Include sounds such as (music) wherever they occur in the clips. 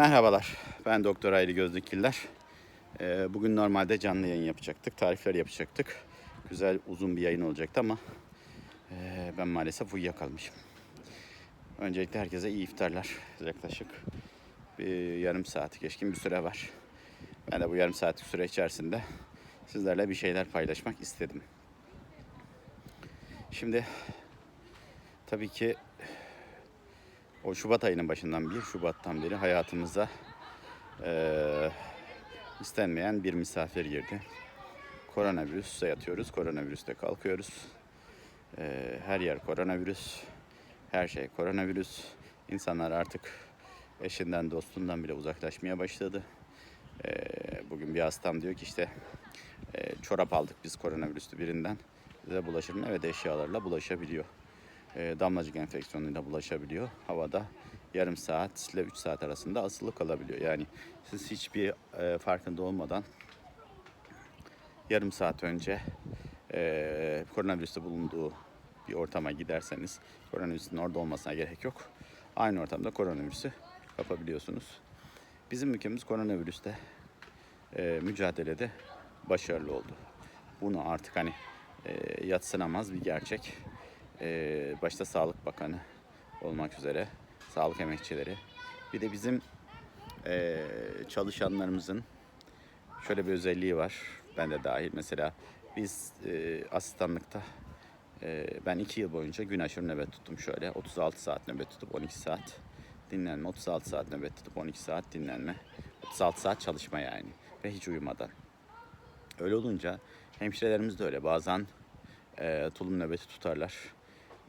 Merhabalar, ben Doktor Aylı Gözlükiller. Ee, bugün normalde canlı yayın yapacaktık, tarifler yapacaktık. Güzel uzun bir yayın olacaktı ama e, ben maalesef uyuyakalmışım. Öncelikle herkese iyi iftarlar. Yaklaşık bir yarım saat geçkin bir süre var. Ben de bu yarım saatlik süre içerisinde sizlerle bir şeyler paylaşmak istedim. Şimdi tabii ki o Şubat ayının başından 1 Şubat'tan beri hayatımıza eee, istenmeyen bir misafir girdi. Koronavirüste yatıyoruz, koronavirüste kalkıyoruz. Eee, her yer koronavirüs, her şey koronavirüs. İnsanlar artık eşinden, dostundan bile uzaklaşmaya başladı. Eee, bugün bir hastam diyor ki işte eee, çorap aldık biz koronavirüslü birinden. Bize bulaşır mı? Evet eşyalarla bulaşabiliyor e, damlacık enfeksiyonuyla bulaşabiliyor. Havada yarım saat ile 3 saat arasında asılı kalabiliyor. Yani siz hiçbir e, farkında olmadan yarım saat önce e, koronavirüste bulunduğu bir ortama giderseniz koronavirüsün orada olmasına gerek yok. Aynı ortamda koronavirüsü kapabiliyorsunuz. Bizim ülkemiz koronavirüste e, mücadelede başarılı oldu. Bunu artık hani e, yatsınamaz bir gerçek. E, başta Sağlık Bakanı olmak üzere sağlık emekçileri. Bir de bizim e, çalışanlarımızın şöyle bir özelliği var. Ben de dahil mesela biz e, asistanlıkta e, ben iki yıl boyunca gün aşırı nöbet tuttum şöyle. 36 saat nöbet tutup 12 saat dinlenme. 36 saat nöbet tutup 12 saat dinlenme. 36 saat çalışma yani ve hiç uyumadan. Öyle olunca hemşirelerimiz de öyle. Bazen e, tulum nöbeti tutarlar.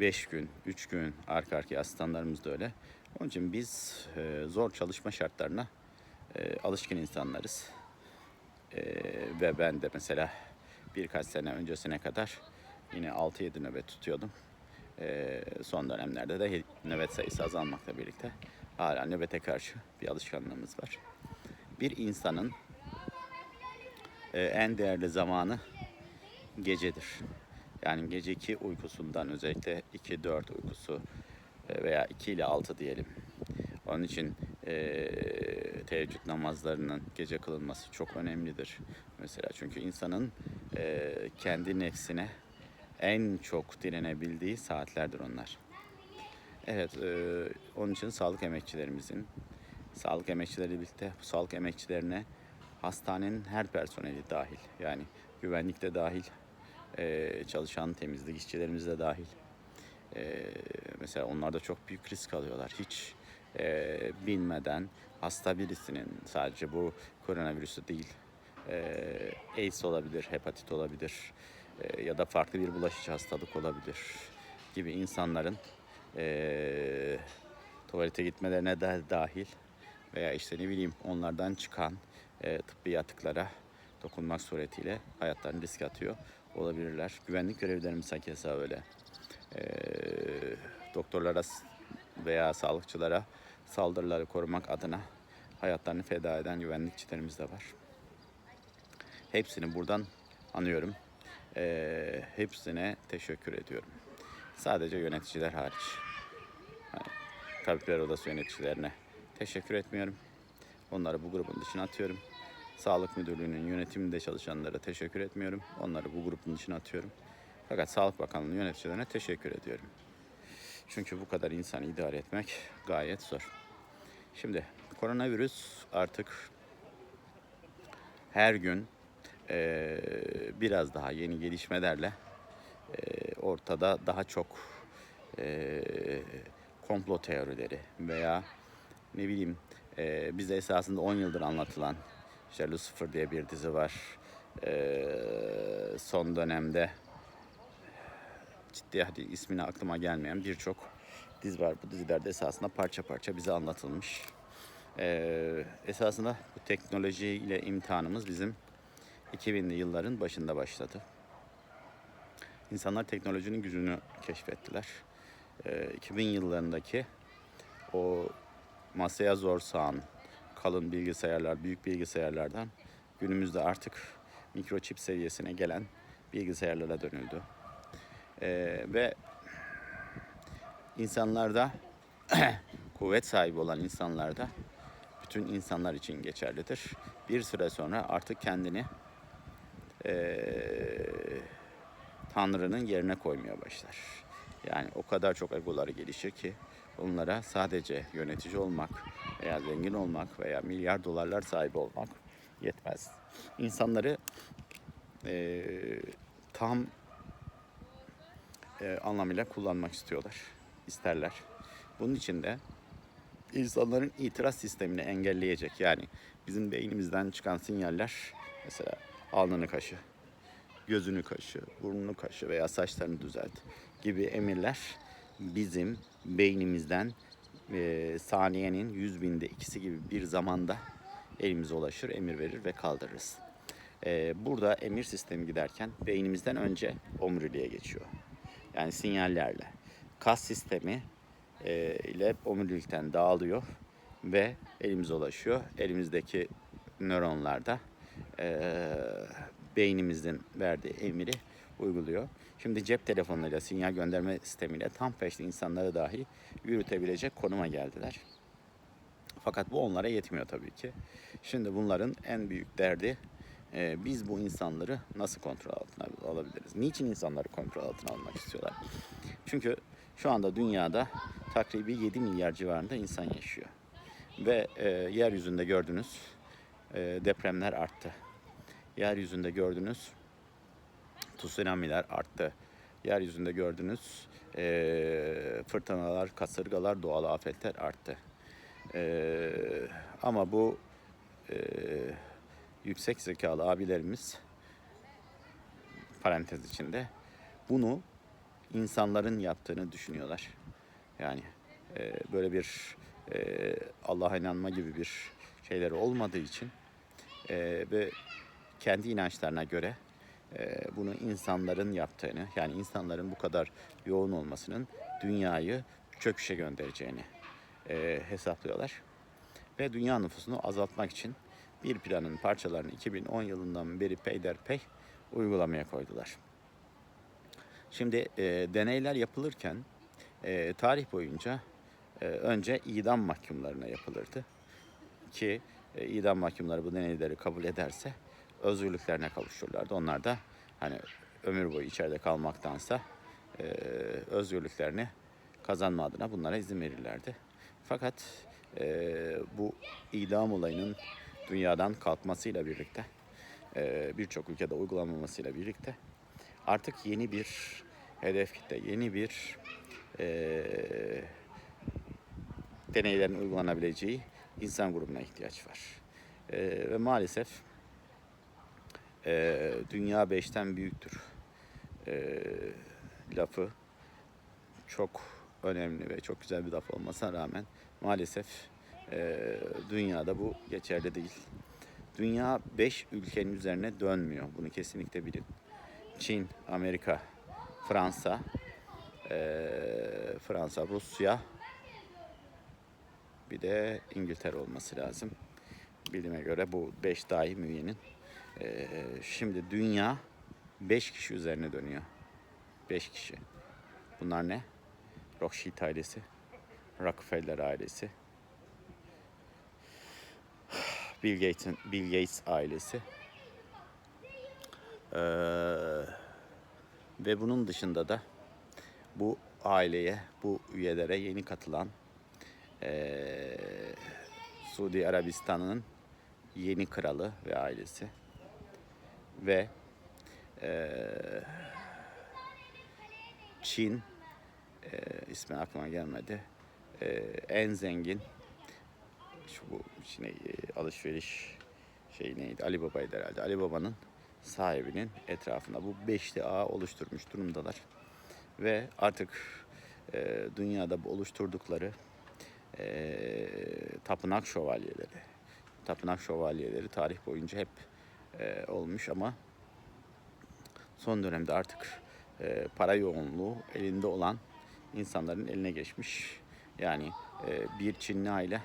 5 gün, 3 gün arka arkaya asistanlarımız da öyle. Onun için biz e, zor çalışma şartlarına e, alışkın insanlarız. E, ve ben de mesela birkaç sene öncesine kadar yine 6-7 nöbet tutuyordum. E, son dönemlerde de nöbet sayısı azalmakla birlikte hala nöbete karşı bir alışkanlığımız var. Bir insanın e, en değerli zamanı gecedir. Yani geceki uykusundan özellikle 2-4 uykusu e, veya 2 ile 6 diyelim. Onun için e, teheccüd namazlarının gece kılınması çok önemlidir. Mesela çünkü insanın e, kendi nefsine en çok direnebildiği saatlerdir onlar. Evet, e, onun için sağlık emekçilerimizin, sağlık emekçileri birlikte bu sağlık emekçilerine hastanenin her personeli dahil, yani güvenlikte dahil, e, çalışan temizlik işçilerimiz de dahil. E, mesela onlar da çok büyük risk alıyorlar. Hiç e, bilmeden hasta birisinin sadece bu koronavirüsü değil, e, AIDS olabilir, hepatit olabilir e, ya da farklı bir bulaşıcı hastalık olabilir gibi insanların e, tuvalete gitmelerine de dahil veya işte ne bileyim onlardan çıkan e, tıbbi atıklara dokunmak suretiyle hayatlarını riske atıyor olabilirler. Güvenlik görevlilerimiz hakeza öyle. E, doktorlara veya sağlıkçılara saldırıları korumak adına hayatlarını feda eden güvenlikçilerimiz de var. Hepsini buradan anıyorum. E, hepsine teşekkür ediyorum. Sadece yöneticiler hariç. Hani, Tabipler Odası yöneticilerine teşekkür etmiyorum. Onları bu grubun dışına atıyorum. Sağlık Müdürlüğü'nün yönetiminde çalışanlara teşekkür etmiyorum. Onları bu grubun dışına atıyorum. Fakat Sağlık Bakanlığı'nın yöneticilerine teşekkür ediyorum. Çünkü bu kadar insan idare etmek gayet zor. Şimdi koronavirüs artık her gün eee, biraz daha yeni gelişmelerle eee, ortada daha çok eee, komplo teorileri veya ne bileyim eee bize esasında 10 yıldır anlatılan işte Lucifer diye bir dizi var. Eee, son dönemde ciddi hadi ismini aklıma gelmeyen birçok dizi var. Bu dizilerde esasında parça parça bize anlatılmış. Eee, esasında bu teknolojiyle imtihanımız bizim 2000'li yılların başında başladı. İnsanlar teknolojinin gücünü keşfettiler. Eee, 2000 yıllarındaki o masaya zor sağan kalın bilgisayarlar, büyük bilgisayarlardan günümüzde artık mikroçip seviyesine gelen bilgisayarlara dönüldü. Ee, ve insanlarda (clears throat) kuvvet sahibi olan insanlarda bütün insanlar için geçerlidir. Bir süre sonra artık kendini eee, Tanrı'nın yerine koymaya başlar. Yani o kadar çok egoları gelişir ki onlara sadece yönetici olmak veya zengin olmak veya milyar dolarlar sahibi olmak yetmez. İnsanları eee, tam eee, anlamıyla kullanmak istiyorlar, isterler. Bunun için de insanların itiraz sistemini engelleyecek. Yani bizim beynimizden çıkan sinyaller mesela alnını kaşı, gözünü kaşı, burnunu kaşı veya saçlarını düzelt gibi emirler bizim beynimizden e, saniyenin yüz binde ikisi gibi bir zamanda elimize ulaşır, emir verir ve kaldırırız. E, burada emir sistemi giderken beynimizden önce omuriliğe geçiyor. Yani sinyallerle. Kas sistemi e, ile omurilikten dağılıyor ve elimize ulaşıyor. Elimizdeki nöronlar da e, beynimizin verdiği emiri uyguluyor. Şimdi cep telefonuyla sinyal gönderme sistemiyle tam peşli insanları dahi yürütebilecek konuma geldiler. Fakat bu onlara yetmiyor tabii ki. Şimdi bunların en büyük derdi e, biz bu insanları nasıl kontrol altına alabiliriz? Niçin insanları kontrol altına almak istiyorlar? Çünkü şu anda dünyada takribi 7 milyar civarında insan yaşıyor. Ve e, yeryüzünde gördüğünüz e, depremler arttı. Yeryüzünde gördüğünüz tsunamiler arttı. Yeryüzünde gördüğünüz e, fırtınalar, kasırgalar, doğal afetler arttı. E, ama bu e, yüksek zekalı abilerimiz parantez içinde bunu insanların yaptığını düşünüyorlar. Yani e, böyle bir e, Allah'a inanma gibi bir şeyleri olmadığı için e, ve kendi inançlarına göre bunu insanların yaptığını yani insanların bu kadar yoğun olmasının dünyayı çöküşe göndereceğini e, hesaplıyorlar. Ve dünya nüfusunu azaltmak için bir planın parçalarını 2010 yılından beri peyderpey uygulamaya koydular. Şimdi e, deneyler yapılırken e, tarih boyunca e, önce idam mahkumlarına yapılırdı. Ki e, idam mahkumları bu deneyleri kabul ederse özgürlüklerine kavuşurlardı. Onlar da hani ömür boyu içeride kalmaktansa e, özgürlüklerini kazanma adına bunlara izin verirlerdi. Fakat e, bu idam olayının dünyadan kalkmasıyla birlikte e, birçok ülkede uygulanmamasıyla birlikte artık yeni bir hedef kitle, yeni bir e, deneylerin uygulanabileceği insan grubuna ihtiyaç var. E, ve maalesef e, dünya beşten büyüktür e, lafı çok önemli ve çok güzel bir laf olmasına rağmen maalesef e, dünyada bu geçerli değil. Dünya beş ülkenin üzerine dönmüyor. Bunu kesinlikle bilin. Çin, Amerika, Fransa, e, Fransa, Rusya, bir de İngiltere olması lazım. Bilime göre bu beş dahi üyenin. E, şimdi dünya beş kişi üzerine dönüyor. Beş kişi. Bunlar ne? Rothschild ailesi, Rockefeller ailesi, Bill Gates'in Bill Gates ailesi. Ee, ve bunun dışında da bu aileye, bu üyelere yeni katılan ee, Suudi Arabistan'ın yeni kralı ve ailesi ve ee, Çin e, ismi aklıma gelmedi. E, en zengin şu bu içine e, alışveriş şey neydi? Ali Baba'ydı herhalde. Ali Baba'nın sahibinin etrafında bu beşli ağ oluşturmuş durumdalar. Ve artık e, dünyada bu oluşturdukları e, tapınak şövalyeleri, tapınak şövalyeleri tarih boyunca hep e, olmuş ama son dönemde artık e, para yoğunluğu elinde olan insanların eline geçmiş. Yani e, bir Çinli aile,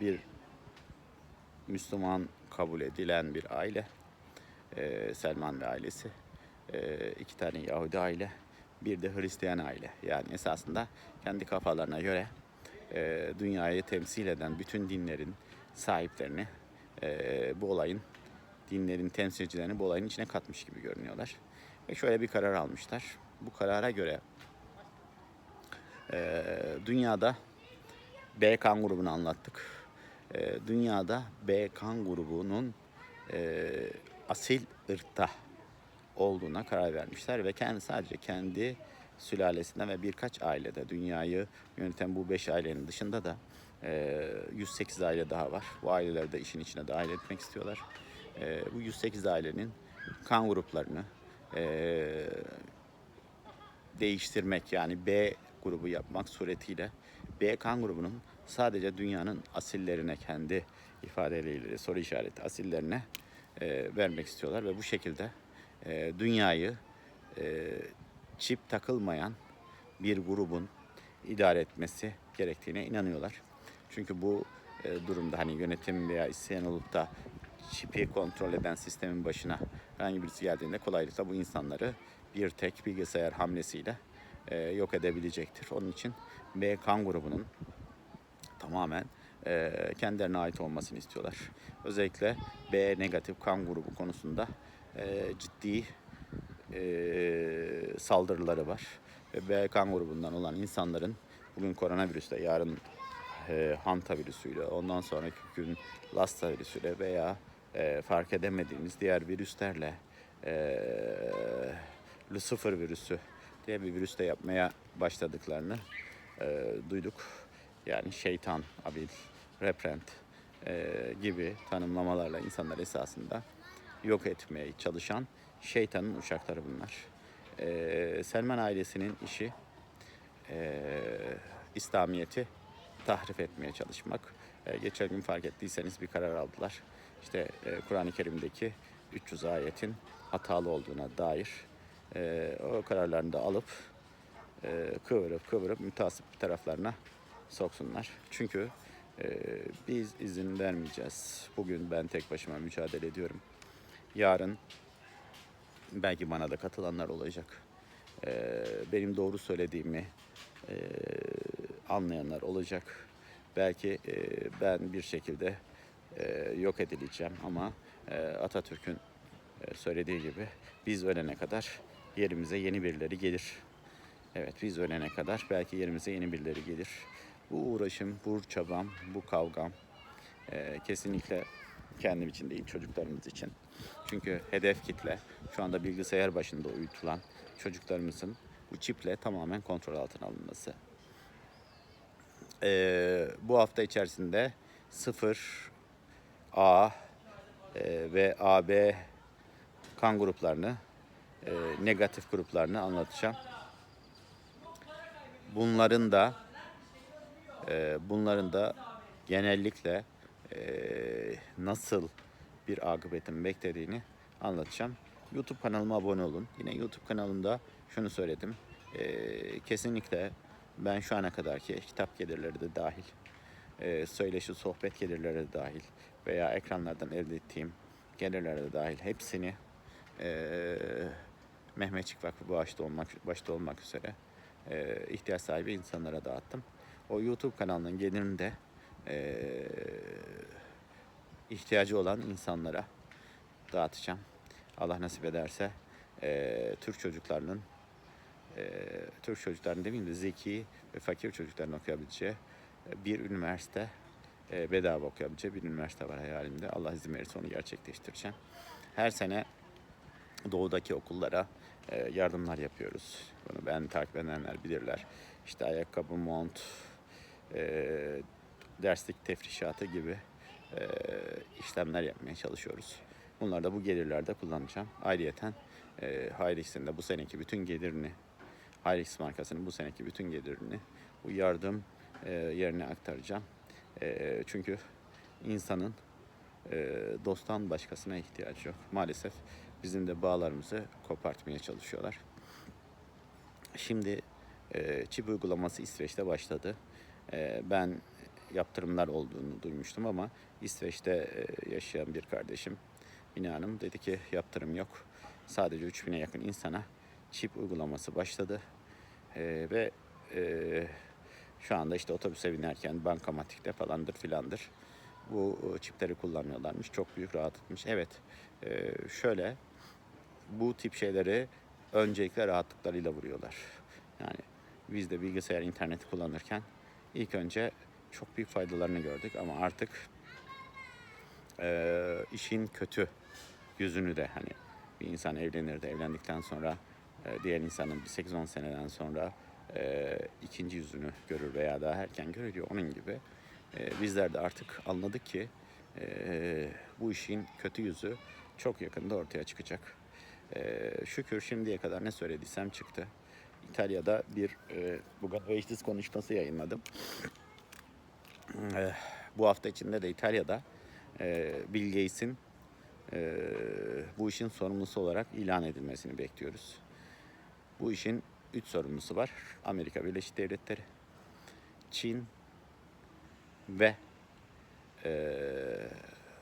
bir Müslüman kabul edilen bir aile, Selman ve ailesi, iki tane Yahudi aile, bir de Hristiyan aile. Yani esasında kendi kafalarına göre dünyayı temsil eden bütün dinlerin sahiplerini bu olayın dinlerin temsilcilerini bu olayın içine katmış gibi görünüyorlar. Ve şöyle bir karar almışlar. Bu karara göre e, dünyada B kan grubunu anlattık. E, dünyada B kan grubunun e, asil ırkta olduğuna karar vermişler ve kendi sadece kendi sülalesinden ve birkaç ailede dünyayı yöneten bu beş ailenin dışında da e, 108 aile daha var. Bu aileleri de işin içine dahil etmek istiyorlar. E, bu 108 ailenin kan gruplarını e, değiştirmek yani B grubu yapmak suretiyle B kan grubunun sadece dünyanın asillerine kendi ifadeleriyle soru işareti asillerine e, vermek istiyorlar ve bu şekilde e, dünyayı e, çip takılmayan bir grubun idare etmesi gerektiğine inanıyorlar. Çünkü bu durumda hani yönetim veya isteyen olup da çipi kontrol eden sistemin başına herhangi birisi geldiğinde kolaylıkla bu insanları bir tek bilgisayar hamlesiyle e, yok edebilecektir. Onun için B kan grubunun tamamen e, kendilerine ait olmasını istiyorlar. Özellikle B negatif kan grubu konusunda e, ciddi e, saldırıları var. Ve B kan grubundan olan insanların bugün koronavirüsle, yarın e, hanta virüsüyle, ondan sonraki gün lassa virüsüyle veya e, fark edemediğimiz diğer virüslerle e, Lucifer virüsü diye bir virüste yapmaya başladıklarını e, duyduk. Yani şeytan, abil, reprent e, gibi tanımlamalarla insanlar esasında yok etmeye çalışan şeytanın uşakları bunlar. E, Selman ailesinin işi e, İslamiyet'i tahrif etmeye çalışmak. E, geçen gün fark ettiyseniz bir karar aldılar. İşte e, Kur'an-ı Kerim'deki 300 ayetin hatalı olduğuna dair e, o kararlarını da alıp e, kıvırıp kıvırıp mütasip taraflarına soksunlar. Çünkü e, biz izin vermeyeceğiz. Bugün ben tek başıma mücadele ediyorum. Yarın belki bana da katılanlar olacak. E, benim doğru söylediğimi e, anlayanlar olacak. Belki e, ben bir şekilde e, yok edileceğim ama e, Atatürk'ün e, söylediği gibi biz ölene kadar yerimize yeni birileri gelir. Evet biz ölene kadar belki yerimize yeni birileri gelir. Bu uğraşım, bu çabam, bu kavgam e, kesinlikle kendim için değil çocuklarımız için. Çünkü hedef kitle şu anda bilgisayar başında uyutulan çocuklarımızın bu çiple tamamen kontrol altına alınması. E, bu hafta içerisinde 0 A e, ve AB kan gruplarını, e, negatif gruplarını anlatacağım. Bunların da e, bunların da genellikle nasıl bir akıbetin beklediğini anlatacağım. YouTube kanalıma abone olun. Yine YouTube kanalımda şunu söyledim. Kesinlikle ben şu ana kadarki kitap gelirleri de dahil, e, söyleşi sohbet gelirleri dahil veya ekranlardan elde ettiğim gelirler de dahil hepsini e, Mehmetçik Vakfı başta olmak, başta olmak üzere e, ihtiyaç sahibi insanlara dağıttım. O YouTube kanalının gelirini de e, ihtiyacı olan insanlara dağıtacağım. Allah nasip ederse e, Türk çocuklarının e, Türk çocuklarının demeyeyim de zeki ve fakir çocukların okuyabileceği bir üniversite e, bedava okuyabileceği bir üniversite var hayalimde. Allah izin verirse onu gerçekleştireceğim. Her sene doğudaki okullara e, yardımlar yapıyoruz. Bunu ben takip edenler bilirler. İşte ayakkabı, mont, e, derslik tefrişatı gibi işlemler yapmaya çalışıyoruz. Bunları da bu gelirlerde kullanacağım. Ayrıyeten e, Hayrix'in de bu seneki bütün gelirini, Hayrix markasının bu seneki bütün gelirini bu yardım e, yerine aktaracağım. E, çünkü insanın e, dosttan başkasına ihtiyacı yok. Maalesef bizim de bağlarımızı kopartmaya çalışıyorlar. Şimdi e, çip uygulaması İsveç'te başladı. E, ben yaptırımlar olduğunu duymuştum ama İsveç'te yaşayan bir kardeşim Mine Hanım dedi ki yaptırım yok. Sadece 3000'e yakın insana çip uygulaması başladı. E, ve e, Şu anda işte otobüse binerken bankamatikte falandır filandır. Bu e, çipleri kullanıyorlarmış. Çok büyük rahatlıkmış. Evet e, şöyle bu tip şeyleri öncelikle rahatlıklarıyla vuruyorlar. Yani biz de bilgisayar interneti kullanırken ilk önce çok büyük faydalarını gördük ama artık e, işin kötü yüzünü de hani bir insan evlenir de evlendikten sonra e, diğer insanın bir 8-10 seneden sonra e, ikinci yüzünü görür veya daha erken görülüyor onun gibi. E, bizler de artık anladık ki e, bu işin kötü yüzü çok yakında ortaya çıkacak. E, şükür şimdiye kadar ne söylediysem çıktı. İtalya'da bir e, bugün meclis konuşması yayınladım. E, bu hafta içinde de İtalya'da e, Bill Gates'in e, bu işin sorumlusu olarak ilan edilmesini bekliyoruz. Bu işin üç sorumlusu var. Amerika Birleşik Devletleri, Çin ve e,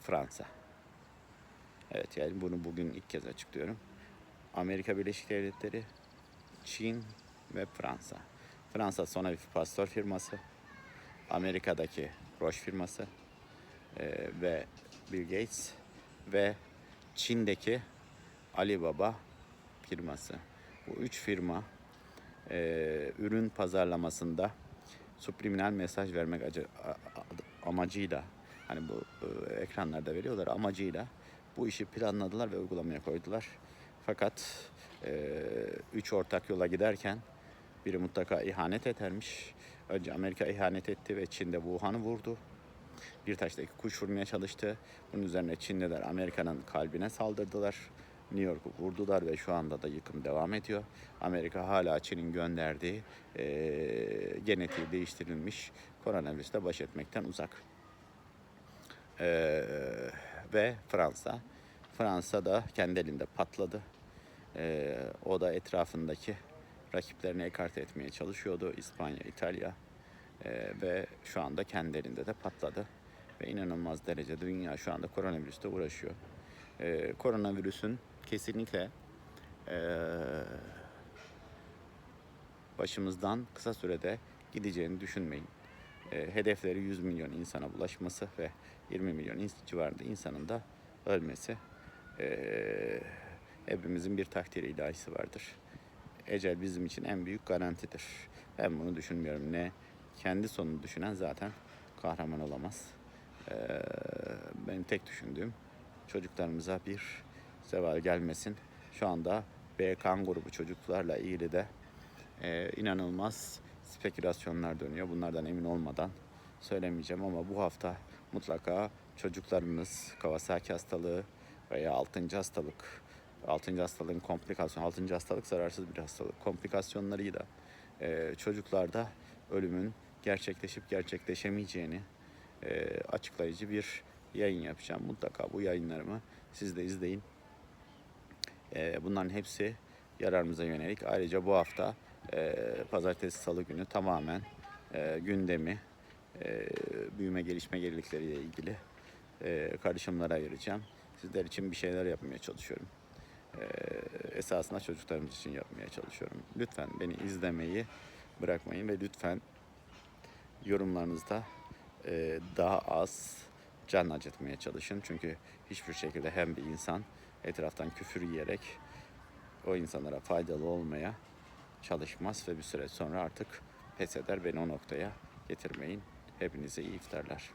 Fransa. Evet yani bunu bugün ilk kez açıklıyorum. Amerika Birleşik Devletleri, Çin ve Fransa. Fransa Sonavi Pasteur firması, Amerika'daki Roche firması e, ve Bill Gates ve Çin'deki Alibaba firması. Bu üç firma e, ürün pazarlamasında subliminal mesaj vermek amacıyla hani bu e, ekranlarda veriyorlar amacıyla bu işi planladılar ve uygulamaya koydular. Fakat e, üç ortak yola giderken biri mutlaka ihanet edermiş. Önce Amerika ihanet etti ve Çin'de Wuhan'ı vurdu. Bir taşla iki kuş vurmaya çalıştı. Bunun üzerine Çinliler Amerika'nın kalbine saldırdılar. New York'u vurdular ve şu anda da yıkım devam ediyor. Amerika hala Çin'in gönderdiği eee genetiği değiştirilmiş koronavirüsle baş etmekten uzak. Eee, ve Fransa. Fransa da kendi elinde patladı. Eee, o da etrafındaki rakiplerini ekarte etmeye çalışıyordu. İspanya, İtalya. Eee, ve şu anda kendi elinde de patladı. Ve inanılmaz derecede dünya şu anda koronavirüste uğraşıyor. Eee, koronavirüsün kesinlikle eee, başımızdan kısa sürede gideceğini düşünmeyin. Eee, hedefleri 100 milyon insana bulaşması ve 20 milyon ins- civarında insanın da ölmesi. Eee, hepimizin bir takdiri ilahisi vardır. Ecel bizim için en büyük garantidir. Ben bunu düşünmüyorum. Ne kendi sonunu düşünen zaten kahraman olamaz. Eee, benim tek düşündüğüm çocuklarımıza bir zeval gelmesin. Şu anda B kan grubu çocuklarla ilgili de eee, inanılmaz spekülasyonlar dönüyor. Bunlardan emin olmadan söylemeyeceğim ama bu hafta mutlaka çocuklarımız Kawasaki hastalığı veya 6. hastalık 6. hastalığın komplikasyon 6. hastalık zararsız bir hastalık komplikasyonlarıyla eee çocuklarda ölümün gerçekleşip gerçekleşemeyeceğini eee, açıklayıcı bir yayın yapacağım. Mutlaka bu yayınlarımı siz de izleyin. Eee, bunların hepsi yararımıza yönelik. Ayrıca bu hafta eee, pazartesi salı günü tamamen eee, gündemi eee, büyüme gelişme gerilikleriyle ilgili eee, karışımlara ayıracağım. Sizler için bir şeyler yapmaya çalışıyorum. Eee, esasında çocuklarımız için yapmaya çalışıyorum. Lütfen beni izlemeyi bırakmayın ve lütfen yorumlarınızda eee, daha az can acıtmaya çalışın. Çünkü hiçbir şekilde hem bir insan etraftan küfür yiyerek o insanlara faydalı olmaya çalışmaz ve bir süre sonra artık pes eder. Beni o noktaya getirmeyin. Hepinize iyi iftarlar.